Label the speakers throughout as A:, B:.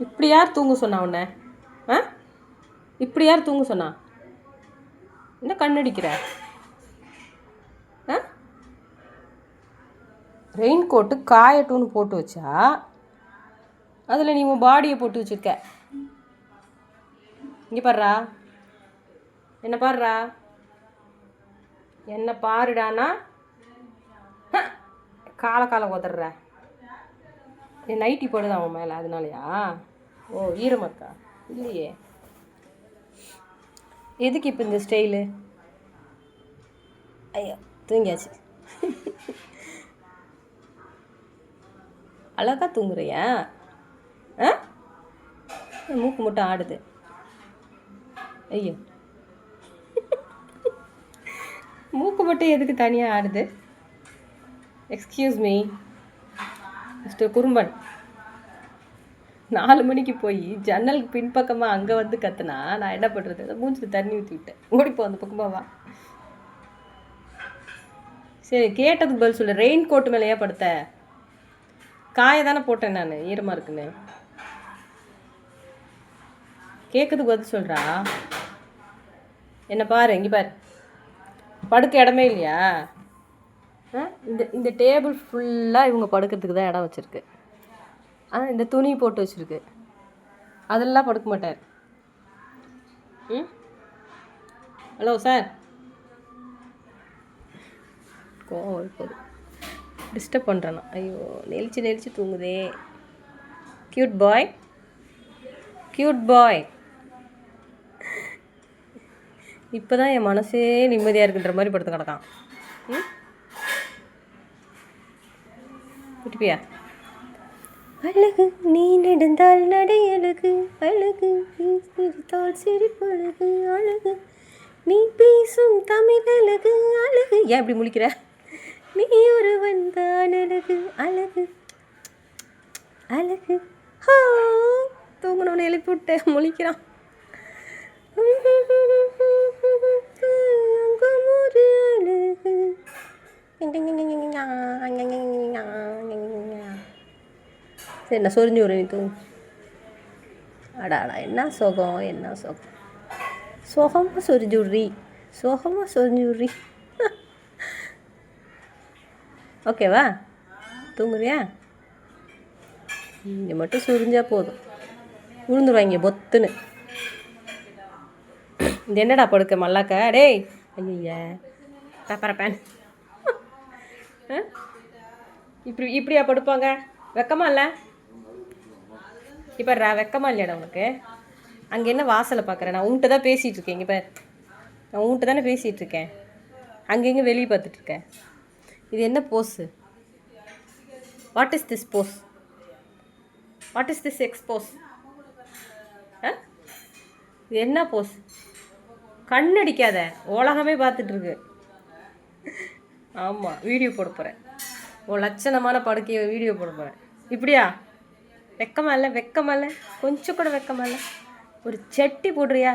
A: இப்படி யார் தூங்க சொன்னா உன்னை? ஆ? இப்படி யார் தூங்க சொன்னா? என்ன கண்ணடிக்கிற? ஆ? ரெயின் கோட்டு காயட்டும்னு போட்டு வச்சா அதில் நீ உன் பாடியை போட்டு வச்சுருக்க. இங்கே பாடுறா என்ன பாடுறா என்ன பாருடானா காலை காலை கால நைட்டி போடுதா அவன் மேலே அதனாலயா? ஓ ஈரமாக்கா. இல்லையே. எதுக்கு இப்போ இந்த ஸ்டைலு ஐயோ தூங்கியாச்சு. அழகா தூங்குறியா? ஆ? மூக்கு மட்டும் ஆடுது. ஐயோ. மூக்கு மட்டும் எதுக்கு தனியாக ஆடுது? எக்ஸ்கியூஸ் மீ மிஸ்டர் குறும்பன். நாலு மணிக்கு போய் ஜன்னலுக்கு பின்பக்கமாக அங்கே வந்து கத்துனா நான் என்ன பண்ணுறது மூஞ்சில் தண்ணி ஊற்றி விட்டேன். ஓடிப்போ அந்த பக்கமாக வா. சரி கேட்டதுக்கு பதில் சொல்லு. ரெயின் கோட்டு மேலே படுத்த? காய தானே போட்டேன் நான் ஈரமாக இருக்குன்னு. கேட்கறதுக்கு பதில் சொல்கிறா என்ன பாரு இங்கே பாரு. படுக்க இடமே இல்லையா? இந்த இந்த டேபிள் ஃபுல்லாக இவங்க படுக்கிறதுக்கு தான் இடம் வச்சுருக்கு. ஆனால் இந்த துணி போட்டு வச்சுருக்கு. அதெல்லாம் படுக்க மாட்டார். ம்? Hello sir. கோவம் இருக்குது டிஸ்டர்ப் பண்ணுறேன் ஐயோ நெளிச்சு நெளிச்சு தூங்குதே. க்யூட் பாய் க்யூட் பாய் இப்போ தான் என் மனசே நிம்மதியாக இருக்குன்ற மாதிரி படுத்து கிடக்கான். ம்? விட்டுப்பியா அழகு நீ நடந்தால் நடை அழகு அழகு நீ சிரித்தால் சிரிப்பழகு. அழகு நீ பேசும் தமிழ் அழகு. அழகு ஏன் இப்படி முழிக்கிற? நீ ஒருவன் தான் அழகு. அழகு அழகு. ஹா தூங்கணும்னு எழுப்பி விட்டேன். முழிக்கிறான். சரி நான் சொரிஞ்சு விடுறேன் நீ தூங்கு. என்ன சுகம் என்ன சுகம். சுகமாக சொரிஞ்சு விட்றி. சுகமாக சொரிஞ்சு விட்றி. ஓகேவா தூங்குறியா? இங்கே மட்டும் சொரிஞ்சால் போதும். விழுந்துருவாங்க பொத்துன்னு. இது என்னடா படுக்க மல்லாக்க? டேய். ஐயா பேப்பரப்பேன் இப்படி இப்படியா படுப்பாங்க? வெக்கமா இல்லை? இப்போ ரா வெக்கமா இல்லையாடா உனக்கு? அங்கே என்ன வாசலை பார்க்குறேன் நான் உன்கிட்ட தான் பேசிகிட்டு இருக்கேன். இங்கே பார். நான் உன்கிட்ட தானே பேசிகிட்டு இருக்கேன். அங்கெங்கே வெளியே பார்த்துட்ருக்கேன் இது என்ன pose what is this pose what is this expose ஆ இது என்ன போஸ் கண்ணடிக்காத உலகமே பார்த்துட்ருக்கு ஆமாம் வீடியோ போட போகிறேன் ஓ லட்சணமான படுக்கையை வீடியோ போட போகிறேன் இப்படியா? வெக்கமா இல்லை வெக்கமா இல்லை கொஞ்சம் கூட வெக்கமா இல்லை ஒரு ஜட்டி போடுறியா?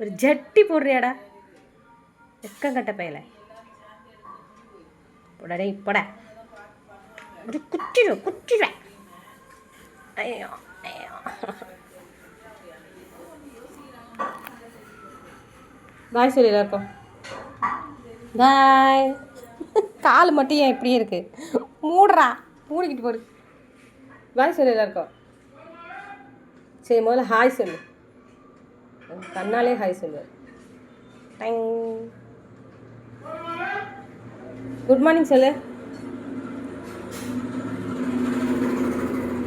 A: ஒரு ஜட்டி போடுறியாடா? வெக்கம் கட்ட பையல. போடா இப்போட ஒரு அப்படி குத்திடும் ஐயோ ஐயோ. பாய் சொல்லி இருக்கோம் பாய். கால் மட்டும் ஏன் இப்படியே இருக்கு? மூடுறா. மூடிக்கிட்டு போடு. பாய் சொல்லு எல்லாருக்கும். சரி முதல்ல ஹாய் சொல்லு. கண்ணாலே ஹாய் சொல்லு. குட் மார்னிங் சொல்லு.